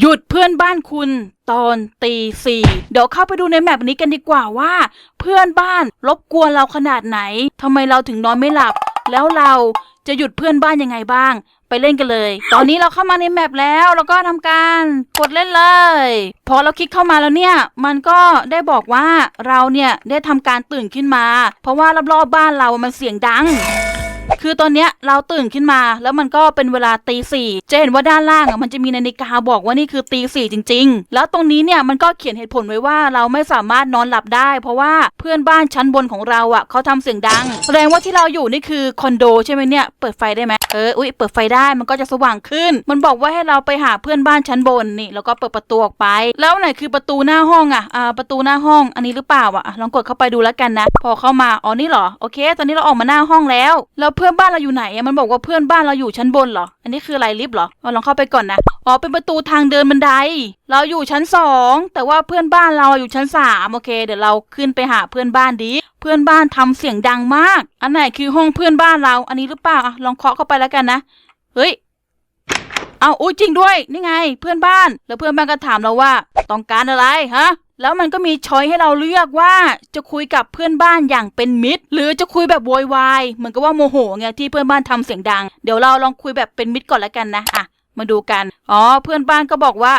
หยุดเพื่อนบ้านคุณตอนตีสี่เดี๋ยวเข้าไปดูในแมปนี้กันดีกว่าว่า เพื่อนบ้านรบกวนเราขนาดไหนทำไมเราถึงนอนไม่หลับ แล้วเราจะหยุดเพื่อนบ้านยังไงบ้าง ไปเล่นกันเลย ตอนนี้เราเข้ามาในแมปแล้วเราก็ทำการกดเล่นเลย พอเราคลิกเข้ามาแล้วเนี่ย มันก็ได้บอกว่าเราเนี่ยได้ทำการตื่นขึ้นมา เพราะว่ารอบๆบ้านเรามันเสียงดัง คือตอนเนี้ยเราตื่นขึ้นมาแล้วมันก็เป็นเวลาตีสี่จะเห็นว่าด้านล่างอะมันจะมีนาฬิกาบอกว่านี่คือตีสี่จริง ๆ แล้วตรงนี้เนี่ยมันก็เขียนเหตุผลไว้ว่าเราไม่สามารถนอนหลับได้ เพราะว่าเพื่อนบ้านชั้นบนของเราอะเขาทำเสียงดัง แสดงว่าที่เราอยู่นี่คือคอนโดใช่ไหมเนี่ยเปิดไฟได้ไหมเอออุ้ยเปิดไฟได้มันก็จะสว่างขึ้น มันบอกว่าให้เราไปหาเพื่อนบ้านชั้นบนนี่แล้วก็เปิดประตูออกไป แล้วไหนคือประตูหน้าห้องอะอ่าประตูหน้าห้องอันนี้หรือเปล่าอะลองกดเข้าไปดูแล้วกันนะ พอเข้ามาอ๋อนี่เหรอโอเค ตอนนี้เราออกมาหน้าห้องแล้วแล้วเพื่อนบ้านเราอยู่ไหนอะมันบอกว่าเพื่อนบ้านเราอยู่ชั้นบนเหรอ อันนี้คืออะไรลิฟต์เหรอเอาลองเข้าไปก่อนนะ อ๋อ เป็นประตูทางเดินบันได เราอยู่ชั้นสองแต่ว่าเพื่อนบ้านเราอยู่ชั้นสามโอเค เดี๋ยวเราขึ้นไปหาเพื่อนบ้านดี เพื่อนบ้านทำเสียงดังมาก อันไหนคือห้องเพื่อนบ้านเรา อันนี้หรือเปล่าอะลองเคาะเข้าไปแล้วกันนะ เฮ้ยเอาอุ้ยจริงด้วย นี่ไง เพื่อนบ้าน แล้วเพื่อนบ้านก็ถามเราว่า ต้องการอะไรฮะ แล้วมันก็มีช้อยให้เราเลือกว่าจะคุยกับเพื่อนบ้านอย่างเป็นมิตร หรือจะคุยแบบโวยวายเหมือนกับว่าโมโหไงที่เพื่อนบ้านทำเสียงดัง เดี๋ยวเราลองคุยแบบเป็นมิตรก่อนแล้วกันนะอะมาดูกัน อ๋อ เพื่อนบ้านก็บอกว่า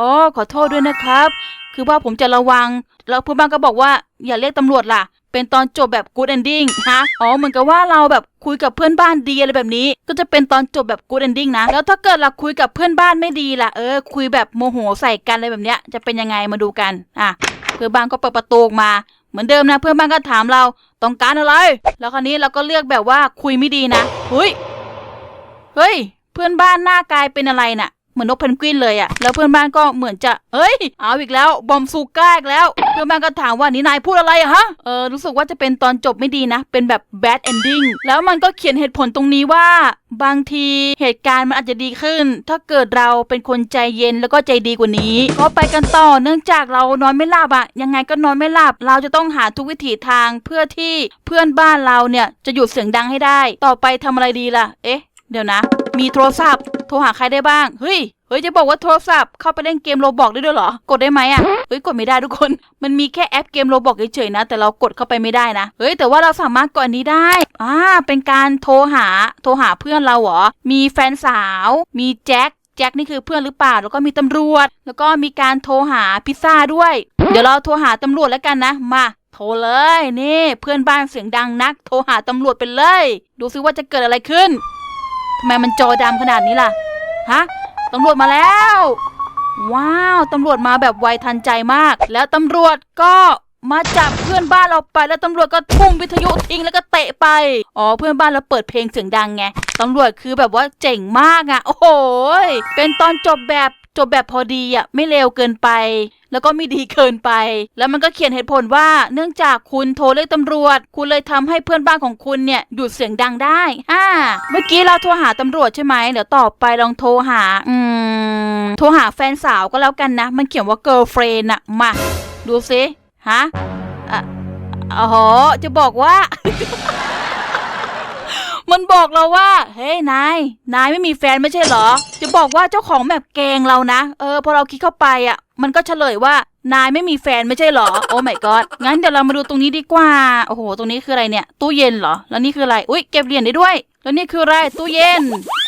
อ๋อขอโทษด้วยนะครับ คือว่าผมจะระวัง แล้วเพื่อนบ้านก็บอกว่าอย่าเรียกตำรวจล่ะ เป็นตอนจบแบบ good ending ฮะ อ๋อเหมือนกับว่าเราแบบคุยกับเพื่อนบ้านดีอะไรแบบนี้ ก็จะเป็นตอนจบแบบ good ending นะ แล้วถ้าเกิดเราคุยกับเพื่อนบ้านไม่ดีล่ะ เออ คุยแบบโมโหใส่กันอะไรแบบเนี้ย จะเป็นยังไงมาดูกัน อะ เพื่อนบ้านก็เปิดประตูออกมาเหมือนเดิมนะ เพื่อนบ้านก็ถามเราต้องการอะไร แล้วคราวนี้เราก็เลือกแบบว่าคุยไม่ดีนะ เฮ้ย เฮ้ย เพื่อนบ้านหน้ากลายเป็นอะไรน่ะ เหมือนนกเพนกวินเลยอะแล้วเพื่อนบ้านก็เหมือนจะเอ้ย เอาอีกแล้ว บอมซูก้าอีกแล้ว เพื่อนบ้านก็ถามว่านี่นายพูดอะไรอะฮะ เออ รู้สึกว่าจะเป็นตอนจบไม่ดีนะ เป็นแบบ bad ending แล้วมันก็เขียนเหตุผลตรงนี้ว่าบางทีเหตุการณ์มันอาจจะดีขึ้น ถ้าเกิดเราเป็นคนใจเย็นแล้วก็ใจดีกว่านี้ ก็ไปกันต่อเนื่องจากเรานอนไม่หลับอะยังไงก็นอนไม่หลับ เราจะต้องหาทุกวิถีทางเพื่อที่เพื่อนบ้านเราเนี่ยจะหยุดเสียงดังให้ได้ ต่อไปทำอะไรดีล่ะ เอ๊ะ เดี๋ยวนะ มีโทรศัพท์ โทรหาใครได้บ้าง เฮ้ย เฮ้ยจะบอกว่าโทรศัพท์เข้าไปเล่นเกมโรบอกได้ด้วยเหรอ กดได้ไหมอะ เฮ้ยกดไม่ได้ทุกคน มันมีแค่แอปเกมโรบอกเฉยๆนะ แต่เรากดเข้าไปไม่ได้นะ เฮ้ยแต่ว่าเราสามารถกดอันนี้ได้ อ่า เป็นการโทรหา โทรหาเพื่อนเราเหรอ มีแฟนสาว มีแจ็คแจ็คนี่คือเพื่อนหรือเปล่า แล้วก็มีตำรวจ แล้วก็มีการโทรหาพิซซ่าด้วย เดี๋ยวเราโทรหาตำรวจแล้วกันนะ มาโทรเลยนี่ เพื่อนบ้านเสียงดังนัก โทรหาตำรวจไปเลย ดูซิว่าจะเกิดอะไรขึ้น ทำไมมันจอดำขนาดนี้ล่ะ ฮะตำรวจมาแล้ว ว้าวตำรวจมาแบบไวทันใจมาก แล้วตำรวจก็มาจับเพื่อนบ้านเราไปแล้วตำรวจก็ทุ่มวิทยุทิ้งแล้วก็เตะไปอ๋อเพื่อนบ้านเราเปิดเพลงเสียงดังไงตำรวจคือแบบว่าเจ๋งมากอะ่ะ โอ้โหยเป็นตอนจบแบบ จบแบบพอดีอะไม่เร็วเกินไป แล้วก็ไม่ดีเกินไป แล้วมันก็เขียนเหตุผลว่า เนื่องจากคุณโทรเรียกตำรวจ คุณเลยทำให้เพื่อนบ้านของคุณเนี่ยหยุดเสียงดังได้ อ่า เมื่อกี้เราโทรหาตำรวจใช่ไหมเดี๋ยวต่อไปลองโทรหา อืม โทรหาแฟนสาวก็แล้วกันนะ มันเขียนว่า girlfriend อะมา ดูซิฮะอะอ๋อจะบอกว่า มันบอกเราว่า เฮ้ยนาย นายไม่มีแฟนไม่ใช่เหรอ จะบอกว่าเจ้าของแมปแกงเรานะ เออพอเราคลิกเข้าไปอะ มันก็เฉลยว่านายไม่มีแฟนไม่ใช่เหรอ โอ้ my god งั้นเดี๋ยวเรามาดูตรงนี้ดีกว่า โอ้โห ตรงนี้คืออะไรเนี่ย ตู้เย็นเหรอ แล้วนี่คืออะไร อุ้ยเก็บเหรียญได้ด้วย แล้วนี่คืออะไร ตู้เย็น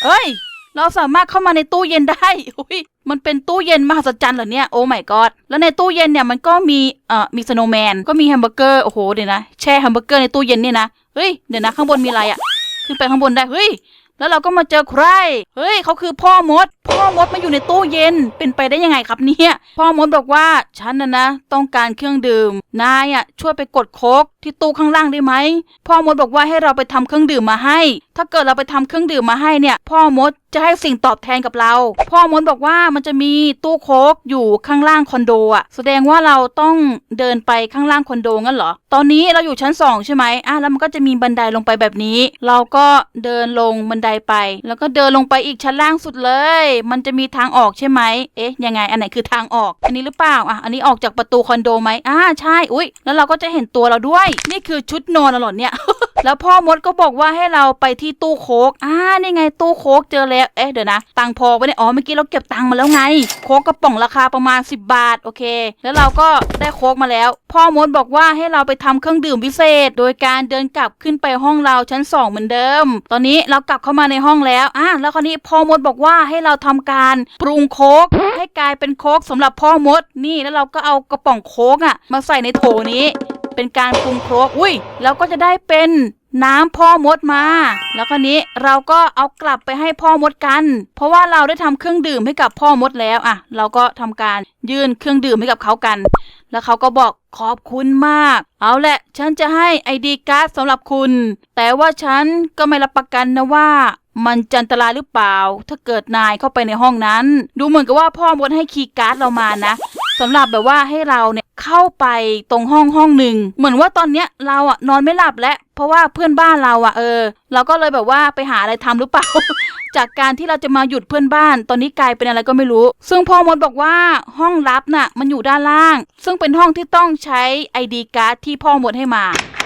เอ้ย เราสามารถเข้ามาในตู้เย็นได้ อุ้ยมันเป็นตู้เย็นมหัศจรรย์เหรอเนี่ย โอ้ my god แล้วในตู้เย็นเนี่ยมันก็มี เอ่อ มีสโนว์แมน ก็มีแฮมเบอร์เกอร์ โอ้โห เดี๋ยวนะ แช่แฮมเบอร์เกอร์ในตู้เย็นเนี่ยนะ เฮ้ย เดี๋ยวนะ ข้างบนมีอะไรอะ ขึ้นไปข้างบนได้ เฮ้ย แล้วเราก็มาเจอใคร เฮ้ย เขาคือพ่อมด พ่อมดมาอยู่ในตู้เย็น เป็นไปได้ยังไงครับเนี่ย พ่อมดบอกว่า ฉันนะนะ ต้องการเครื่องดื่ม นายอะช่วยไปกดโคกที่ตู้ข้างล่างได้ไหม พ่อมดบอกว่าให้เราไปทำเครื่องดื่มมาให้ ถ้าเกิดเราไปทำเครื่องดื่มมาให้เนี่ย พ่อมดจะให้สิ่งตอบแทนกับเรา พ่อมดบอกว่ามันจะมีตู้โคกอยู่ข้างล่างคอนโดอะ แสดงว่าเราต้องเดินไปข้างล่างคอนโดงั้นเหรอ ตอนนี้เราอยู่ชั้นสองใช่ไหมอะแล้วมันก็จะมีบันไดลงไปแบบนี้ เราก็เดินลงบันไดไป แล้วก็เดินลงไปอีกชั้นล่างสุดเลย มันจะมีทางออกใช่ไหม เอ๊ะ ยังไง อันไหนคือทางออก อันนี้หรือเปล่า อะ อันนี้ออกจากประตูคอนโดไหมอ่าใช่ อุ้ยแล้วเราก็จะเห็นตัวเราด้วยนี่คือชุดนอนอะเหรอเนี่ย แล้วพ่อมดก็บอกว่าให้เราไปที่ตู้โคกอ่านี่ไงตู้โคกเจอแล้ว เอ๊ะเดี๋ยวนะ ตังพอไปเนี่ยอ๋อเมื่อกี้เราเก็บตังค์มาแล้วไง โคกกระป๋องราคาประมาณ 10 บาท โอเค แล้วเราก็ได้โคกมาแล้ว พ่อมดบอกว่าให้เราไปทำเครื่องดื่มพิเศษ โดยการเดินกลับขึ้นไปห้องเราชั้นสองเหมือนเดิม ตอนนี้เรากลับเข้ามาในห้องแล้วอะแล้วคราวนี้พ่อมดบอกว่าให้เราทำการปรุงโคกให้กลายเป็นโคกสำหรับพ่อมด นี่แล้วเราก็เอากระป๋องโคกอะ มาใส่ในโถนี้ เป็นการปรุงโคกอุ้ยแล้วก็จะได้เป็นน้ำพ่อมดมา แล้วคราวนี้เราก็เอากลับไปให้พ่อมดกัน เพราะว่าเราได้ทำเครื่องดื่มให้กับพ่อมดแล้วอะ เราก็ทำการยื่นเครื่องดื่มให้กับเขากัน แล้วเขาก็บอกขอบคุณมาก เอาแหละ ฉันจะให้ไอดีการ์ดสำหรับคุณ แต่ว่าฉันก็ไม่รับประกันนะว่า มันจะอันตรายหรือเปล่า ถ้าเกิดนายเข้าไปในห้องนั้น ดูเหมือนกับว่าพ่อมดให้คีย์การ์ดเรามานะ สำหรับแบบว่าให้เราเนี่ยเข้าไปตรงห้องห้องหนึ่งเหมือนว่าตอนเนี้ยเราอะนอนไม่หลับแล้วเพราะว่าเพื่อนบ้านเราอะเออ เราก็เลยแบบว่าไปหาอะไรทำหรือเปล่า จากการที่เราจะมาหยุดเพื่อนบ้าน ตอนนี้กลายเป็นอะไรก็ไม่รู้ ซึ่งพ่อมดบอกว่าห้องลับน่ะ มันอยู่ด้านล่าง ซึ่งเป็นห้องที่ต้องใช้ไอดีการ์ดที่พ่อมดให้มา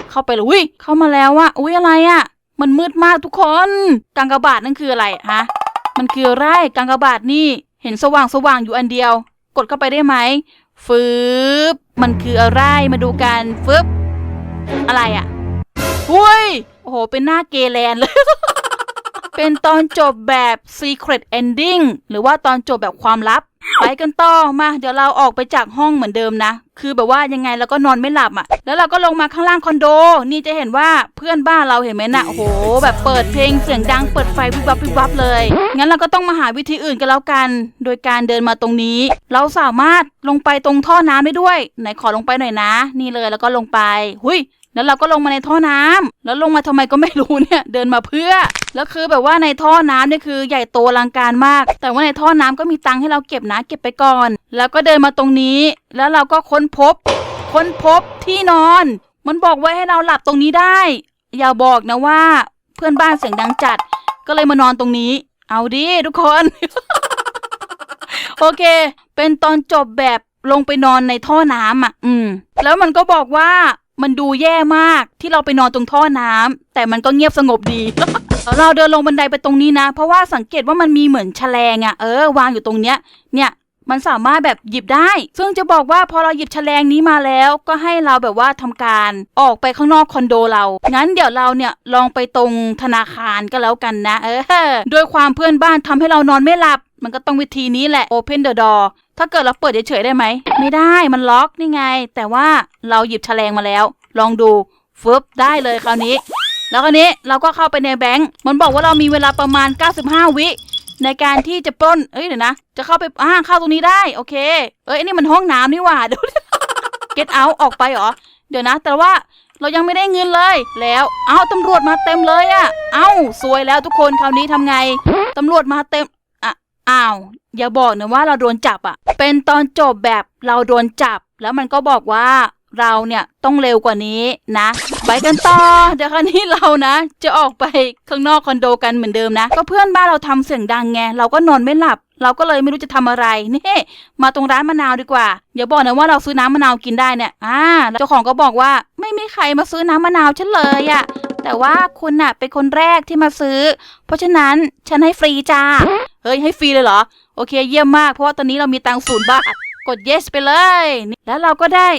เข้าไปเลยอุ้ยเข้ามาแล้วว่าอุ้ยอะไรอะมันมืดมากทุกคนกังกบาทนั่นคืออะไรฮะมันคือไรกังกบาทนี่เห็นสว่างสว่างอยู่อันเดียว กดเข้าไปได้ไหมฟืบมันคืออะไรมาดูกันฟืบอะไรอะ่ะหุ้ยโอ้โหเป็นหน้าเกแลนเลย เป็นตอนจบแบบ secret ending หรือว่าตอนจบแบบความลับ ไปกันต่อมา เดี๋ยวเราออกไปจากห้องเหมือนเดิมนะ คือแบบว่ายังไงเราก็นอนไม่หลับอะ แล้วเราก็ลงมาข้างล่างคอนโด นี่จะเห็นว่าเพื่อนบ้านเราเห็นไหมนะ่ะโอ้โห แบบเปิดเพลงเสียงดังเปิดไฟวิบวับวิบวับเลย งั้นเราก็ต้องมาหาวิธีอื่นกันแล้วกัน โดยการเดินมาตรงนี้ เราสามารถลงไปตรงท่อน้ำได้ด้วย ไหนขอลงไปหน่อยนะ นี่เลยแล้วก็ลงไป หุย แล้วเราก็ลงมาในท่อน้ำแล้วลงมาทำไมก็ไม่รู้เนี่ย เดินมาเพื่อ แล้วคือแบบว่าในท่อน้ำเนี่ยคือใหญ่โตลังการมาก แต่ว่าในท่อน้ำก็มีตังค์ให้เราเก็บนะเก็บไปก่อน แล้วก็เดินมาตรงนี้ แล้วเราก็ค้นพบ ค้นพบที่นอน มันบอกไว้ให้เราหลับตรงนี้ได้ อย่าบอกนะว่า เพื่อนบ้านเสียงดังจัด ก็เลยมานอนตรงนี้ เอาดิทุกคน โอเค เป็นตอนจบแบบลงไปนอนในท่อน้ำอะ อืม แล้วมันก็บอกว่า มันดูแย่มากที่เราไปนอนตรงท่อน้ำแต่มันก็เงียบสงบดี เราเดินลงบันไดไปตรงนี้นะ เพราะว่าสังเกตว่ามันมีเหมือนแฉลงอะ่ะเออ วางอยู่ตรงเนี้ย เนี่ยมันสามารถแบบหยิบได้ ซึ่งจะบอกว่าพอเราหยิบแฉลงนี้มาแล้ว ก็ให้เราแบบว่าทำการออกไปข้างนอกคอนโดเรา งั้นเดี๋ยวเราเนี่ยลองไปตรงธนาคารก็แล้วกันนะ เออ ด้วยความเพื่อนบ้านทำให้เรานอนไม่หลับ มันก็ต้องวิธีนี้แหละ open the door ถ้าเกิดเราเปิดเฉยๆได้ไหม ไม่ได้มันล็อกนี่ไง แต่ว่าเราหยิบแฉลงมาแล้ว ลองดูฟึบได้เลยคราวนี้ แล้วคราวนี้เราก็เข้าไปในแบงก์มันบอกว่าเรามีเวลาประมาณ 95 วิในการที่จะปล้น เอ้ยเดี๋ยวนะ จะเข้าไป อ่า เข้าตรงนี้ได้ โอเค เอ้ยนี่มันห้องน้ำนี่หว่า เดี๋ยว get out ออกไปเหรอ เดี๋ยวนะ แต่ว่าเรายังไม่ได้เงินเลย แล้ว เอ้าตำรวจมาเต็มเลยอะ เอ้าสวยแล้วทุกคน คราวนี้ทำไง ตำรวจมาเต็ม อ้าว อย่าบอกนะว่าเราโดนจับอะเป็นตอนจบแบบเราโดนจับ แล้วมันก็บอกว่าเราเนี่ยต้องเร็วกว่านี้นะ ไปกันต่อ เดี๋ยวคราวนี้เรานะ จะออกไปข้างนอกคอนโดกันเหมือนเดิมนะ ก็เพื่อนบ้านเราทำเสียงดังไงเราก็นอนไม่หลับ เราก็เลยไม่รู้จะทำอะไรนี่มาตรงร้านมะนาวดีกว่าอย่าบอกนะว่าเราซื้อน้ำมะนาวกินได้เนี่ยอ่าเจ้าของก็บอกว่าไม่มีใครมาซื้อน้ำมะนาวฉันเลยอะ แต่ว่าคุณน่ะเป็นคนแรกที่มาซื้อ เพราะฉะนั้นฉันให้ฟรีจ้า เฮ้ยให้ฟรีเลยเหรอ โอเคเยี่ยมมากเพราะว่าตอนนี้เรามีตังค์ศูนย์บาท กด yes ไปเลยนี่แล้วเราก็ได้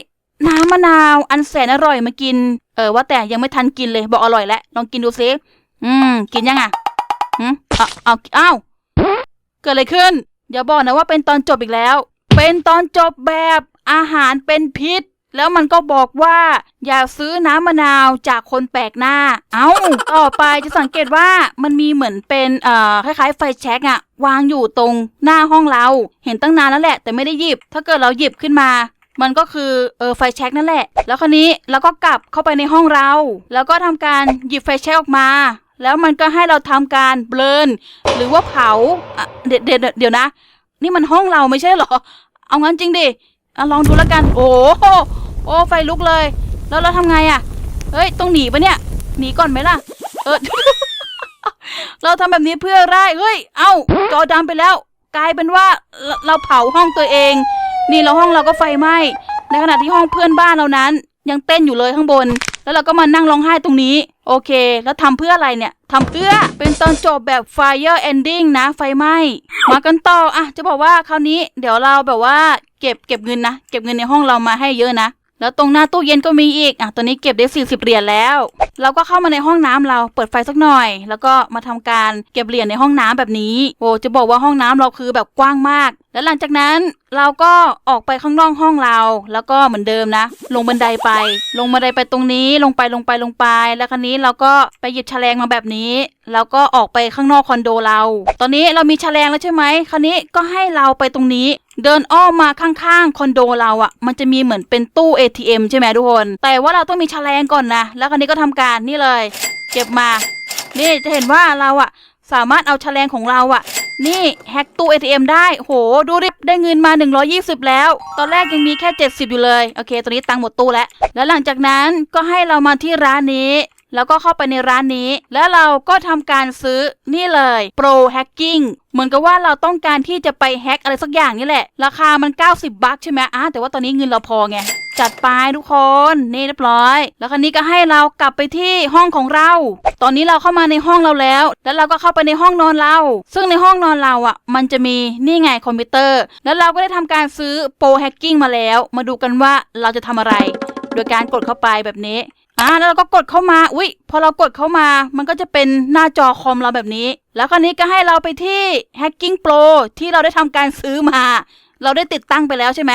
น้ำมะนาวอันแสนอร่อยมากิน เออว่าแต่ยังไม่ทันกินเลยบอกอร่อยแล้วลองกินดูซิอืม กินยังอะอืมเอาเอาอ้าวเกิดอะไรขึ้นอย่าบอกนะว่าเป็นตอนจบอีกแล้ว เป็นตอนจบแบบอาหารเป็นพิษ แล้วมันก็บอกว่าอย่าซื้อน้ำมะนาวจากคนแปลกหน้า เอา้า ต่อไปจะสังเกตว่ามันมีเหมือนเป็นเอ่อคล้ายๆ ไฟแช็กอะวางอยู่ตรงหน้าห้องเรา เห็นตั้งนานแล้วแหละ แต่ไม่ได้หยิบ ถ้าเกิดเราหยิบขึ้นมา มันก็คือเออไฟแช็กนั่นแหละ แล้วคราวนี้เราก็กลับเข้าไปในห้องเรา แล้วก็ทำการหยิบไฟแช็กออกมา แล้วมันก็ให้เราทำการเบลนหรือว่าเผาเดี๋ยวเดี๋ยวเดี๋ยวนะ นี่มันห้องเราไม่ใช่หรอ เอางั้นจริงดิอลองดูแล้วกัน โอ้ โอ้ไฟลุกเลย แล้วเราทำไงอะเฮ้ยต้องหนีปะเนี่ย หนีก่อนไหมล่ะ เออ เราทำแบบนี้เพื่ออะไรเฮ้ย เอ้าจอดำไปแล้ว กลายเป็นว่าเราเราเผาห้องตัวเอง นี่เราห้องเราก็ไฟไหม้ในขณะที่ห้องเพื่อนบ้านเรานั้น ยังเต้นอยู่เลยข้างบน แล้วเราก็มานั่งร้องไห้ตรงนี้ โอเค แล้วทำเพื่ออะไรเนี่ยทำเพื่อเป็นตอนจบแบบ fire ending นะ ไฟไหม้มากันต่ออะจะบอกว่าคราวนี้ เดี๋ยวเราแบบว่าเก็บเก็บเงินนะ เก็บเงินในห้องเรามาให้เยอะนะ แล้วตรงหน้าตู้เย็นก็มีอีก อะ ตอนนี้เก็บได้ 40 เหรียญแล้ว เราก็เข้ามาในห้องน้ำเราเปิดไฟสักหน่อย แล้วก็มาทำการเก็บเหรียญในห้องน้ำแบบนี้ โอ้ จะบอกว่าห้องน้ำเราคือแบบกว้างมาก แล้วหลังจากนั้น เราก็ออกไปข้างนอกห้องเรา แล้วก็เหมือนเดิมนะ ลงบันไดไป ลงบันไดไปตรงนี้ลงไปลงไปลงไป แล้วคราวนี้เราก็ไปหยิบแฉลงมาแบบนี้ แล้วก็ออกไปข้างนอกคอนโดเรา ตอนนี้เรามีแฉลงแล้วใช่ไหมคราวนี้ก็ให้เราไปตรงนี้ เดินอ้อมมาข้างๆคอนโดเราอะ่ะ มันจะมีเหมือนเป็นตู้ ATM ใช่ไหมทุกคน แต่ว่าเราต้องมีแฉลงก่อนนะแล้วคราวนี้ก็ทำการนี่เลย เก็บมา นี่จะเห็นว่าเราอะสามารถเอาแฉลงของเราอะ นี่แฮกตู้ ATM ได้ โห ดูดิได้เงินมา 120 แล้ว ตอนแรกยังมีแค่ 70 อยู่เลย โอเคตัวนี้ตังค์หมดตู้แล้ว แล้วหลังจากนั้นก็ให้เรามาที่ร้านนี้ แล้วก็เข้าไปในร้านนี้ แล้วเราก็ทำการซื้อนี่เลย Pro Hacking เหมือนกับว่าเราต้องการที่จะไปแฮ็กอะไรสักอย่างนี่แหละ ราคามัน 90 บัคใช่ไหมอะแต่ว่าตอนนี้เงินเราพอไง จัดไปทุกคนนี่เรียบร้อย แล้วคันนี้ก็ให้เรากลับไปที่ห้องของเรา ตอนนี้เราเข้ามาในห้องเราแล้ว แล้วเราก็เข้าไปในห้องนอนเรา ซึ่งในห้องนอนเราอะ มันจะมีนี่ไงคอมพิวเตอร์ แล้วเราก็ได้ทำการซื้อโปรแฮกกิ้งมาแล้ว มาดูกันว่าเราจะทำอะไร โดยการกดเข้าไปแบบนี้อ่าแล้วเราก็กดเข้ามาอุ๊ยพอเรากดเข้ามา มันก็จะเป็นหน้าจอคอมเราแบบนี้ แล้วคราวนี้ก็ให้เราไปที่ Hacking Pro ที่เราได้ทำการซื้อมา เราได้ติดตั้งไปแล้วใช่ไหม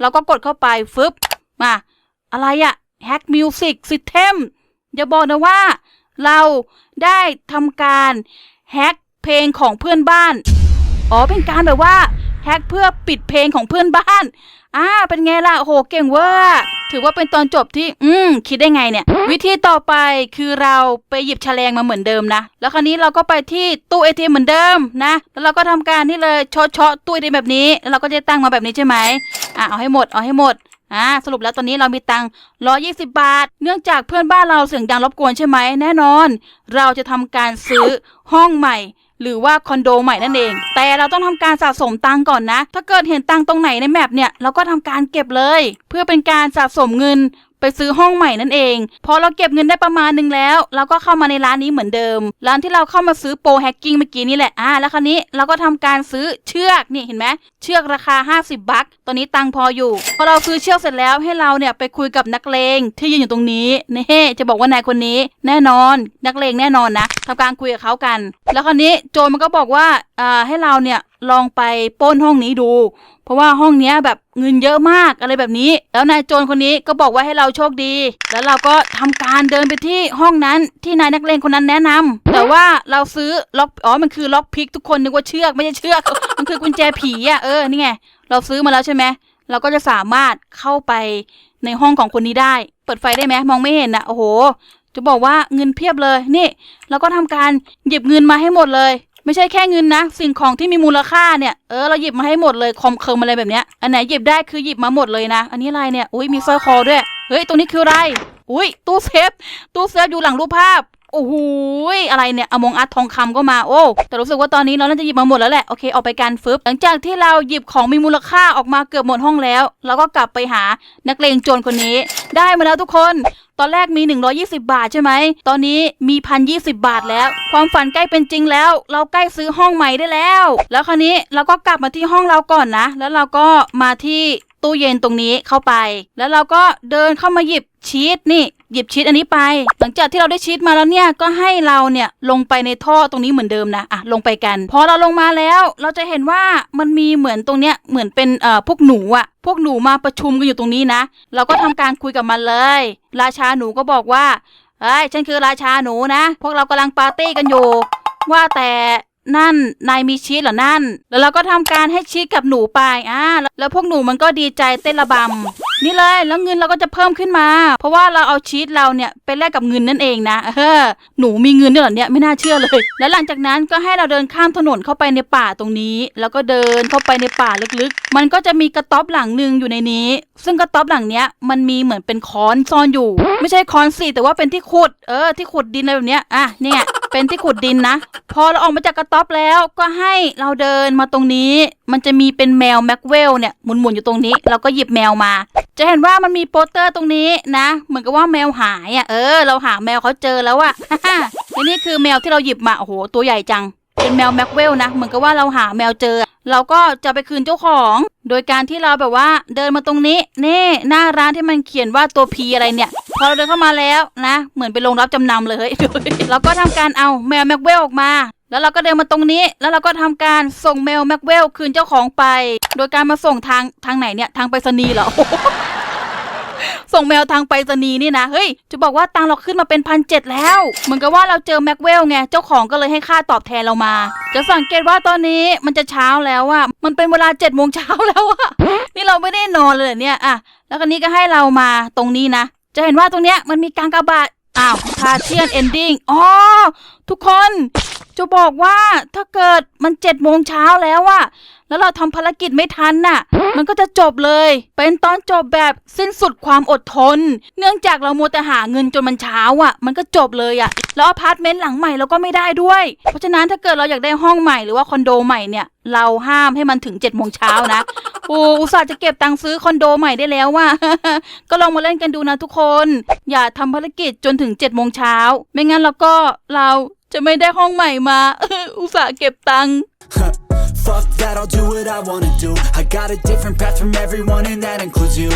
เราก็กดเข้าไปฟึบ มาอะไรอะ Hack Music System อย่าบอกนะว่า เราได้ทำการแฮกเพลงของเพื่อนบ้าน อ๋อ เป็นการแบบว่าแฮกเพื่อปิดเพลงของเพื่อนบ้าน อ่า เป็นไงล่ะโอ้โห เก่งเวอร์ถือว่าเป็นตอนจบที่ อืม คิดได้ไงเนี่ย วิธีต่อไปคือเราไปหยิบแฉลงมาเหมือนเดิมนะ แล้วคราวนี้เราก็ไปที่ตู้เอทีเหมือนเดิมนะ แล้วเราก็ทำการนี่เลยเชาะเชาะตู้เอทีแบบนี้ แล้วเราก็จะตั้งมาแบบนี้ใช่ไหมอะเอาให้หมด เอาให้หมด อ่าสรุปแล้วตอนนี้เรามีตังค์120บาท เนื่องจากเพื่อนบ้านเราเสียงดังรบกวนใช่ไหมแน่นอน เราจะทำการซื้อห้องใหม่ หรือว่าคอนโดใหม่นั่นเอง แต่เราต้องทำการสะสมตังค์ก่อนนะ ถ้าเกิดเห็นตังค์ตรงไหนในแมปเนี่ยเราก็ทำการเก็บเลย เพื่อเป็นการสะสมเงิน ไปซื้อห้องใหม่นั่นเองพอเราเก็บเงินได้ประมาณหนึงแล้ว เราก็เข้ามาในร้านนี้เหมือนเดิม ร้านที่เราเข้ามาซื้อโปรแฮกกิ้งเมื่อกี้นี่แหละอ่าแล้วคราวนี้เราก็ทำการซื้อเชือกนี่เห็นไหมเชือกราคา 50 บัคตอนนี้ตังพออยู่ พอเราซื้อเชือกเสร็จแล้วให้เราเนี่ยไปคุยกับนักเลงที่ยืนอยู่ตรงนี้นี่จะบอกว่านายคนนี้แน่นอน นักเลงแน่นอนนะทำการคุยกับเขากัน แล้วคราวนี้โจมันก็บอกว่าอ่าให้เราเนี่ย ลองไปป้นห้องนี้ดู เพราะว่าห้องเนี้ยแบบเงินเยอะมากอะไรแบบนี้ แล้วนายโจรคนนี้ก็บอกว่าให้เราโชคดี แล้วเราก็ทำการเดินไปที่ห้องนั้นที่นายนักเลงคนนั้นแนะนำแต่ว่าเราซื้อล็อกอ๋อมันคือล็อกพิกทุกคนนึกว่าเชือกไม่ใช่เชือก มันคือกุญแจผีอะเออนี่ไงเราซื้อมาแล้วใช่ไหมเราก็จะสามารถเข้าไปในห้องของคนนี้ได้ เปิดไฟได้ไหมมองไม่เห็นอะโอ้โห จะบอกว่าเงินเพียบเลยนี่เราก็ทำการหยิบเงินมาให้หมดเลย ไม่ใช่แค่เงินนะ สิ่งของที่มีมูลค่าเนี่ยเออเราหยิบมาให้หมดเลยคอมเคิมอะไรแบบเนี้ยอันไหนหยิบได้คือหยิบมาหมดเลยนะ อันนี้อะไรเนี่ยอุ้ยมีสร้อยคอด้วยเฮ้ยตรงนี้คืออะไรอุ้ยตู้เซฟตู้เซฟอยู่หลังรูปภาพ โอ้โหยอะไรเนี่ยอมงอัดทองคำก็มาโอ้แต่รู้สึกว่าตอนนี้เราน่าจะหยิบมาหมดแล้วแหละโอเคออกไปการฟึบหลังจากที่เราหยิบของมีมูลค่าออกมาเกือบหมดห้องแล้วเราก็กลับไปหานักเลงโจรคนนี้ ได้มาแล้วทุกคน ตอนแรกมี 120 บาทใช่ไหมตอนนี้มี1,020บาทแล้ว ความฝันใกล้เป็นจริงแล้ว เราใกล้ซื้อห้องใหม่ได้แล้ว แล้วคราวนี้เราก็กลับมาที่ห้องเราก่อนนะ แล้วเราก็มาที่ตู้เย็นตรงนี้เข้าไป แล้วเราก็เดินเข้ามาหยิบชีสนี่ หยิบชีสอันนี้ไป หลังจากที่เราได้ชีสมาแล้วเนี่ยก็ให้เราเนี่ยลงไปในท่อตรงนี้เหมือนเดิมนะอะลงไปกัน พอเราลงมาแล้วเราจะเห็นว่ามันมีเหมือนตรงเนี้ยเหมือนเป็นเอ่อพวกหนูอะพวกหนูมาประชุมกันอยู่ตรงนี้นะ เราก็ทำการคุยกับมันเลย ราชาหนูก็บอกว่าเฮ้ยฉันคือราชาหนูนะ พวกเรากำลังปาร์ตี้กันอยู่ ว่าแต่นั่นนายมีชีสเหรอนั่น แล้วเราก็ทำการให้ชีสกับหนูไปอ่าแล้วแล้วพวกหนูมันก็ดีใจเต้นระบำ นี่เลยแล้วเงินเราก็จะเพิ่มขึ้นมา เพราะว่าเราเอาชีสเราเนี่ยไปแลกกับเงินนั่นเองนะเออหนูมีเงินด้วยเหรอเนี่ยไม่น่าเชื่อเลย แล้วหลังจากนั้นก็ให้เราเดินข้ามถนนเข้าไปในป่าตรงนี้ แล้วก็เดินเข้าไปในป่าลึกๆ มันก็จะมีกระต๊อบหลังหนึ่งอยู่ในนี้ ซึ่งกระต๊อบหลังเนี้ยมันมีเหมือนเป็นค้อนซ่อนอยู่ ไม่ใช่ค้อนสิแต่ว่าเป็นที่ขุด เออที่ขุดดินอะไรแบบเนี้ยอะเนี่ย เป็นที่ขุดดินนะ พอเราออกมาจากกระต๊อบแล้วก็ให้เราเดินมาตรงนี้ มันจะมีเป็นแมวแม็กเวลเนี่ยหมุนๆอยู่ตรงนี้เราก็หยิบแมวมา จะเห็นว่ามันมีโปสเตอร์ตรงนี้นะ เหมือนกับว่าแมวหายอะเออ เราหาแมวเขาเจอแล้วอะและนี่คือแมวที่เราหยิบมาโอ้โหตัวใหญ่จัง เป็นแมวแม็กเวลนะเหมือนกับว่าเราหาแมวเจอ เราก็จะไปคืนเจ้าของ โดยการที่เราแบบว่าเดินมาตรงนี้นี่หน้าร้านที่มันเขียนว่าตัวพีอะไรเนี่ย พอเราเดินเข้ามาแล้วนะ เหมือนไปลงรับจำนำเลยเราก็ทำการเอาแมวแม็กเวลออกมา แล้วเราก็เดินมาตรงนี้ แล้วเราก็ทำการส่งแมวแม็กเวลคืนเจ้าของไป โดยการมาส่งทางทางไหนเนี่ยทางไปรษณีย์เหรอส่งแมวทางไปรษณีย์นี่นะ เฮ้ย จะบอกว่าตังเราขึ้นมาเป็นพันเจ็ดแล้ว เหมือนกับว่าเราเจอแม็กเวลไง เจ้าของก็เลยให้ค่าตอบแทนเรามา จะสังเกตว่าตอนนี้มันจะเช้าแล้วอะมันเป็นเวลาเจ็ดโมงเช้าแล้วอะนี่เราไม่ได้นอนเลยเนี่ยอะแล้วก็นี้ก็ให้เรามาตรงนี้นะ จะเห็นว่าตรงเนี้ยมันมีการกระบาดอ้าวพาเชียนเอนดิ้งอ๋อทุกคน จะบอกว่าถ้าเกิดมันเจ็ดโมงเช้าแล้วอะแล้วเราทำภารกิจไม่ทันน่ะ มันก็จะจบเลย เป็นตอนจบแบบสิ้นสุดความอดทน เนื่องจากเรามัวแต่หาเงินจนมันเช้าอะมันก็จบเลยอะแล้วอพาร์ตเมนต์หลังใหม่เราก็ไม่ได้ด้วย เพราะฉะนั้นถ้าเกิดเราอยากได้ห้องใหม่หรือว่าคอนโดใหม่เนี่ย เราห้ามให้มันถึง7จ็ดโมงเช้านะ โอ้อุตส่าห์จะเก็บตังค์ซื้อคอนโดใหม่ได้แล้วว่ะ ก็ลองมาเล่นกันดูนะทุกคน อย่าทำภารกิจจนถึง7จ็ดโมงเช้า ไม่งั้นเราก็เรา จะไม่ได้ห้องใหม่มา อุตส่าห์เก็บตังค์ Fuck that, I'll do what I wanna do. I got a different path from everyone, and that includes you.